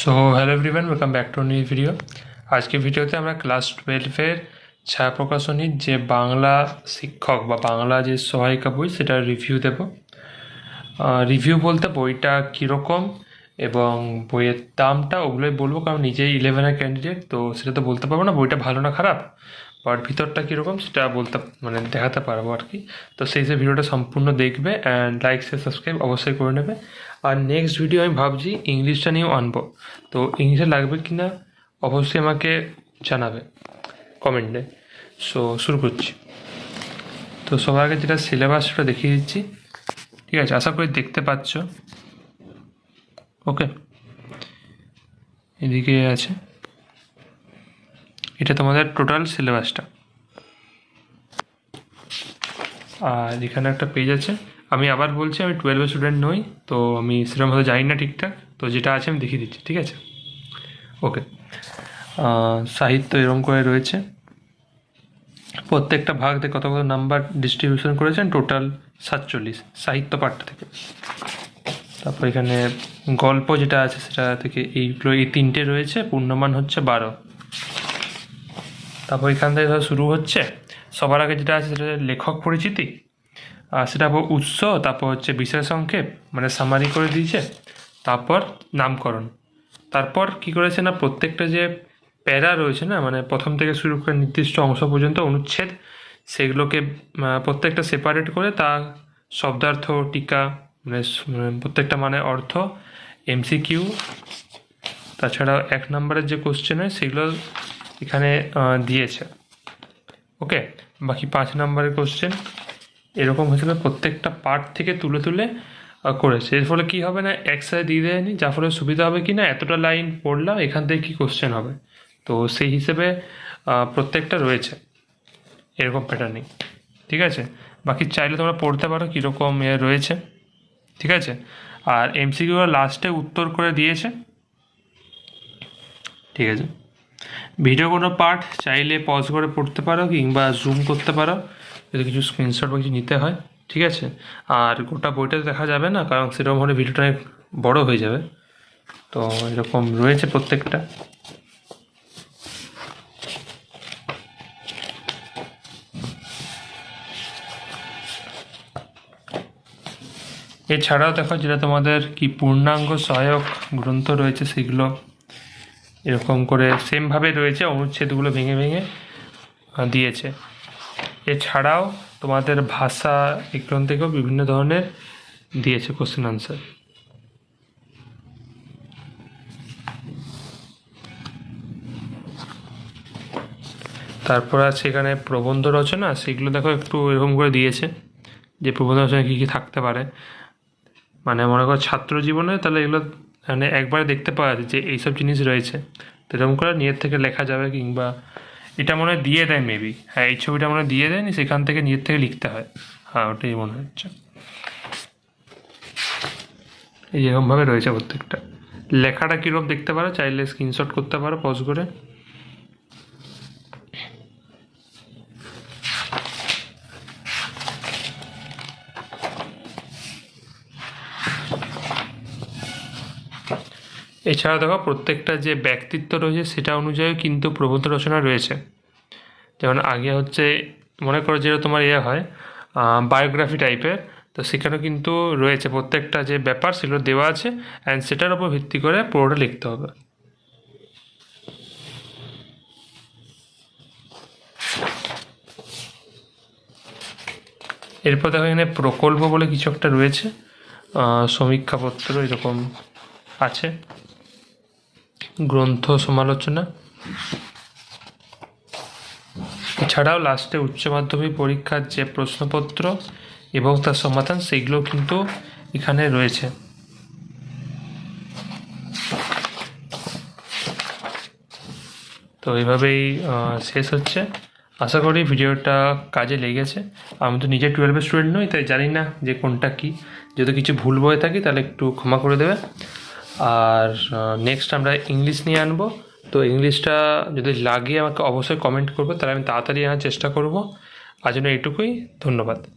So hello everyone welcome back to new video আজকে ভিডিওতে আমরা ক্লাস টুয়েলভের ছায়া প্রকাশনীর যে বাংলা শিক্ষক বা বাংলা যে সহায়িকা বই, সেটার রিভিউ দেব। রিভিউ বলতে বইটা কীরকম এবং বইয়ের দামটা ওগুলোই বলব, কারণ নিজেই ইলেভেনের ক্যান্ডিডেট তো সেটা তো বলতে পারব না, বইটা ভালো না খারাপ? বাট ভিতরটা কীরকম সেটা বলতে মানে দেখাতে পারব আর কি। তো সেই হিসেবে ভিডিওটা সম্পূর্ণ দেখবে অ্যান্ড লাইক শেয়ার সাবস্ক্রাইব অবশ্যই করে নেবে। আর নেক্সট ভিডিও আমি ভাবছি ইংলিশটা নিয়েও আনব। তো ইংলিশে লাগবে কি না অবশ্যই আমাকে জানাবে কমেন্টে সো শুরু করছি। তো সবার আগে যেটা সিলেবাস সেটা দেখিয়ে দিচ্ছি। ঠিক আছে, আশা করি দেখতে পাচ্ছ। ওকে এদিকে আছে। এটা তোমাদের টোটাল সিলেবাসটা আর এখানে একটা পেজ আছে। আমি আবার বলছি, আমি টুয়েলভের স্টুডেন্ট নই, তো আমি সেরকমভাবে জানি না ঠিকঠাক। তো যেটা আছে আমি দেখিয়ে দিচ্ছি, ঠিক আছে? ওকে সাহিত্য এরকম করে রয়েছে। প্রত্যেকটা ভাগ থেকে কত কত নাম্বার ডিস্ট্রিবিউশন করেছেন? টোটাল সাতচল্লিশ, সাহিত্য পাঠটা থেকে। তারপর এখানে গল্প যেটা আছে, সেটা থেকে এইগুলো এই তিনটে রয়েছে, পূর্ণমান হচ্ছে বারো। তারপর এখান থেকে ধর শুরু হচ্ছে। সবার আগে যেটা আছে সেটা লেখক পরিচিতি। আর সেটা উৎস, তারপর হচ্ছে বিশেষ সংক্ষেপ মানে সামারি করে দিয়েছে। তারপর নামকরণ। তারপর কি করেছে না, প্রত্যেকটা যে প্যারা রয়েছে না মানে প্রথম থেকে শুরু করে নির্দিষ্ট অংশ পর্যন্ত অনুচ্ছেদ, সেগুলোকে প্রত্যেকটা সেপারেট করে তা শব্দার্থ, টিকা মানে মানে প্রত্যেকটা মানে অর্থ এমসিকিউ তাছাড়া এক নম্বরের যে কোশ্চেন হয় সেগুলো এখানে দিয়েছে। ওকে, বাকি পাঁচ নম্বরের কোশ্চেন এরকম হিসেবে প্রত্যেকটা পার্ট থেকে তুলে তুলে করেছে। এর ফলে কি হবে না একসাথে দিয়ে দেয়নি, যার ফলে সুবিধা হবে কি না, এতটা লাইন পড়লাম, এখান থেকে কি কোশ্চেন হবে? তো সেই হিসেবে প্রত্যেকটা রয়েছে। এরকম প্যাটার্নিং ঠিক আছে? বাকি চাইলে তোমরা পড়তে পারো কীরকম এ রয়েছে। ঠিক আছে? আর এমসিকিউ লাস্টে উত্তর করে দিয়েছে। ঠিক আছে? ভিডিও কোনো পার্ট চাইলে পজ করে পড়তে পারো কিংবা জুম করতে পারো। যদি কিছু স্ক্রিনশট বা কিছু নিতে হয়, ঠিক আছে? আর গোটা বইটা দেখা যাবে না, কারণ সেরকম হলে ভিডিওটা অনেক বড় হয়ে যাবে। তো এরকম রয়েছে প্রত্যেকটা। এছাড়াও দেখো যেটা তোমাদের কি পূর্ণাঙ্গ সহায়ক গ্রন্থ রয়েছে, সেগুলো এরকম করে সেমভাবে রয়েছে, অনুচ্ছেদগুলো ভেঙে ভেঙে দিয়েছে। এছাড়াও তোমাদের ভাষা এগুলো থেকেও বিভিন্ন ধরনের দিয়েছে কোশ্চেন আনসার তারপর আছে এখানে প্রবন্ধ রচনা, সেগুলো দেখো একটু এরকম করে দিয়েছে, যে প্রবন্ধ রচনা কী কী থাকতে পারে। মানে মনে করো ছাত্র জীবনে তাহলে এগুলো মানে একবারে দেখতে পাওয়া যায় যে এইসব জিনিস রয়েছে। তো এরকম করে নিজের থেকে লেখা যাবে কিংবা এটা মনে হয় দিয়ে দেয় মেবি হ্যাঁ এই ছবিটা মনে হয় দিয়ে দেয়নি, সেখান থেকে নিজের থেকে লিখতে হয়। হ্যাঁ ওটাই মনে হচ্ছে। এই এরকমভাবে রয়েছে প্রত্যেকটা। লেখাটা কীরকম দেখতে পারো, চাইলে স্ক্রিনশট করতে পারো পজ করে। এছাড়া দেখো প্রত্যেকটা যে ব্যক্তিত্ব রয়েছে সেটা অনুযায়ী কিন্তু প্রবন্ধ রচনা রয়েছে। যেমন আগে হচ্ছে মনে করো যেটা তোমার ইয়ে হয় বায়োগ্রাফি টাইপের তো সেখানেও কিন্তু রয়েছে প্রত্যেকটা যে ব্যাপার সেগুলো দেওয়া আছে অ্যান্ড সেটার উপর ভিত্তি করে পুরোটা লিখতে হবে। এরপর দেখো এখানে প্রকল্প বলে কিছু একটা রয়েছে সমীক্ষাপত্র এরকম আছে। গ্রন্থ সমালোচনা। এছাড়াও লাস্টে উচ্চ মাধ্যমিক পরীক্ষার যে প্রশ্নপত্র এবং তার সমাধান সেগুলো কিন্তু এখানে রয়েছে। তো এইভাবেই আহ, শেষ হচ্ছে। আশা করি ভিডিওটা কাজে লেগেছে। আমি তো নিজে টুয়েলভের স্টুডেন্ট নই তাই জানি না যে কোনটা কি। যদি কিছু ভুল বয়ে থাকি তাহলে একটু ক্ষমা করে দেবে আর নেক্সট আমরা ইংলিশ নিয়ে আনব। তো ইংলিশটা যদি লাগিয়ে আমাকে অবশ্যই কমেন্ট করব, তাহলে আমি তাড়াতাড়ি আনার চেষ্টা করব। আজ জন্য এটুকুই ধন্যবাদ।